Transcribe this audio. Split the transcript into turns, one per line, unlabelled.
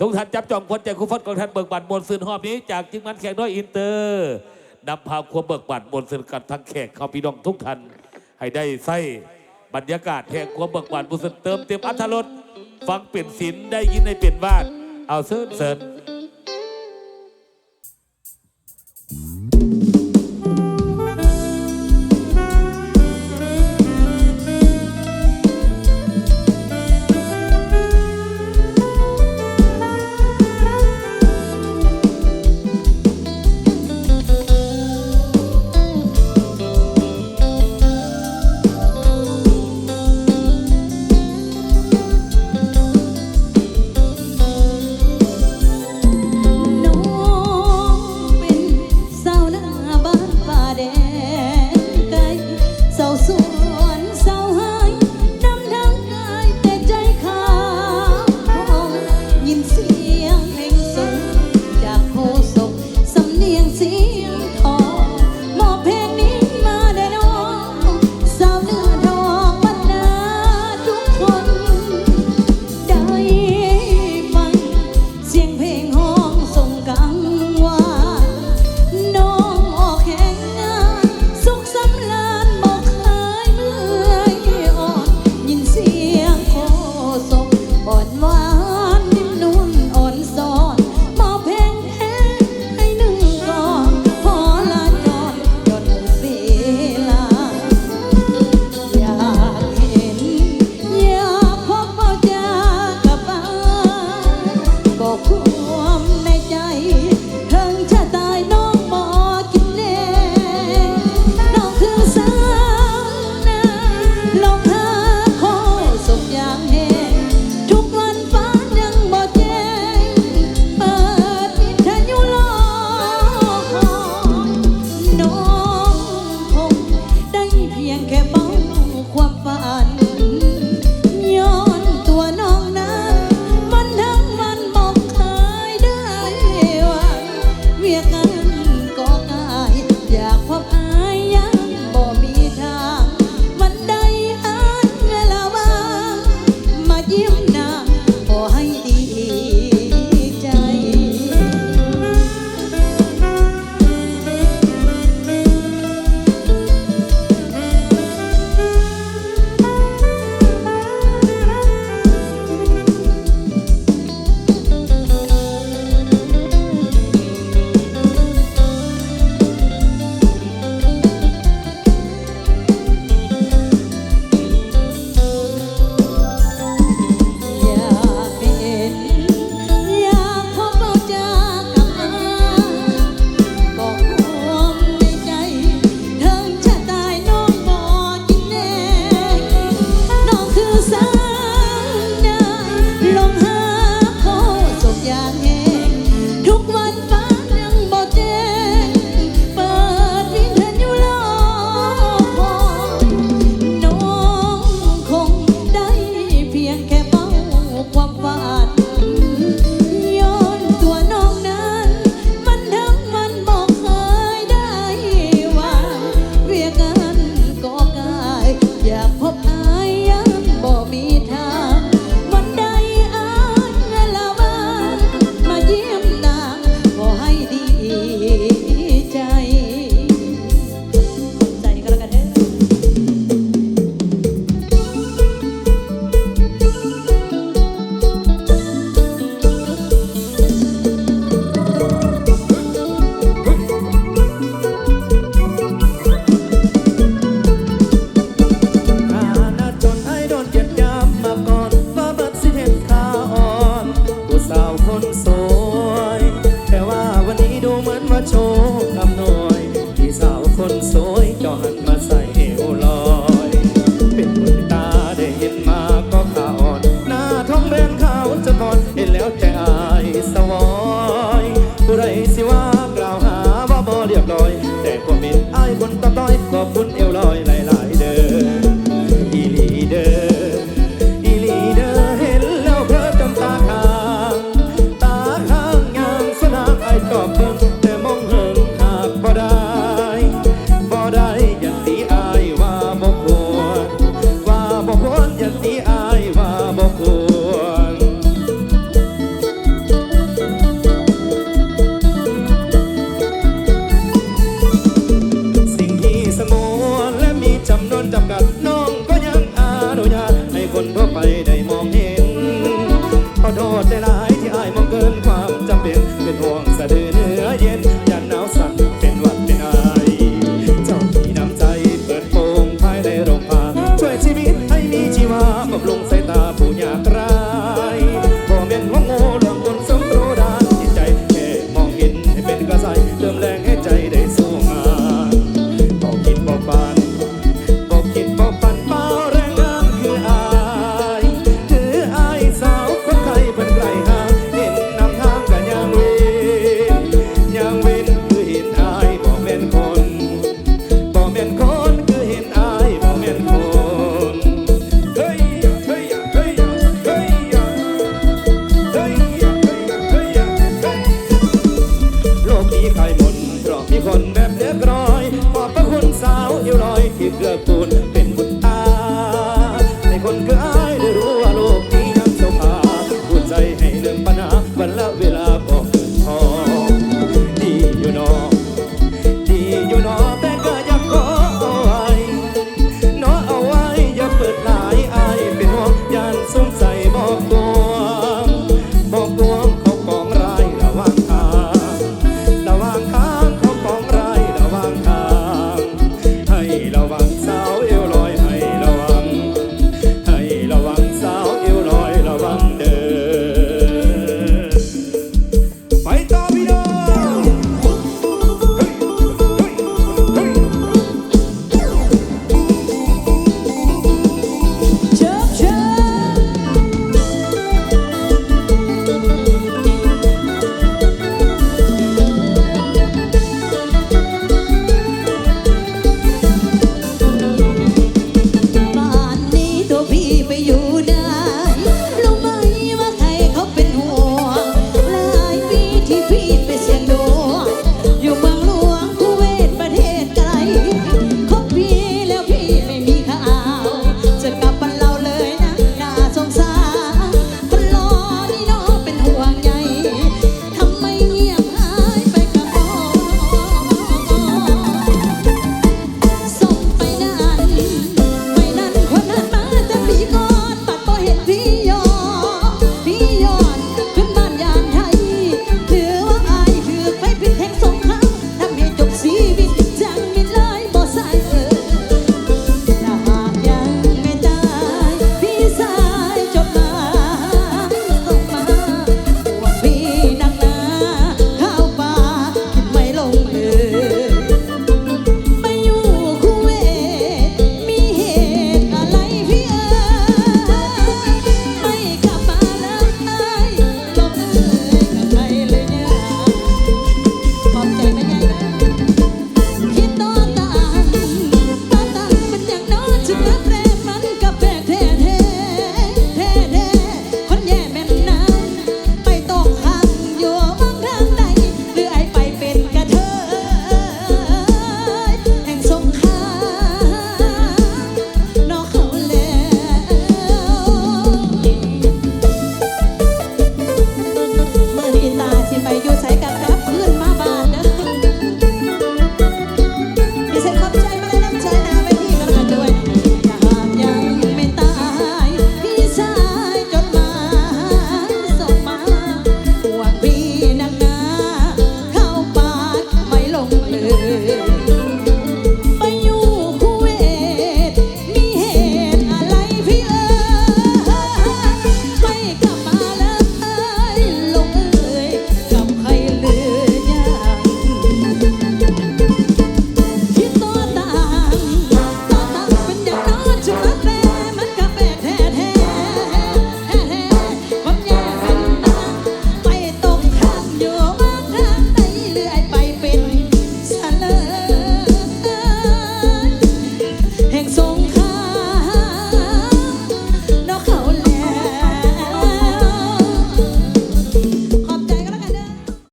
ทุกท่านจับจองพลใจคู่ฟัดของท่านเบิกบัตรมวลซึนหอบนี้จากจิงมันแขกน้อยอินเตอร์นำพาควาเบิกบัตรมวลซึนกัดทั้งแขกข้าพี่น้องทุกท่านให้ได้ใส่บรรยากาศแห่งควาเบิกบัตรมวลซึนเติมเต็มอัธรสฟังเปลี่ยนศิลได้ยินในเปลี่ยนวาดเอาเสิร์
ฟเสิร์ฟ que แต่ควมีนไอ้คน
ตะต้อยขอบคุณเอวลอย ได้มองเห็นขอโทษหลายที่อายมองเกิน
ความจำเป็นเป็นห่วงสะดือเนื้อเย็น Japón.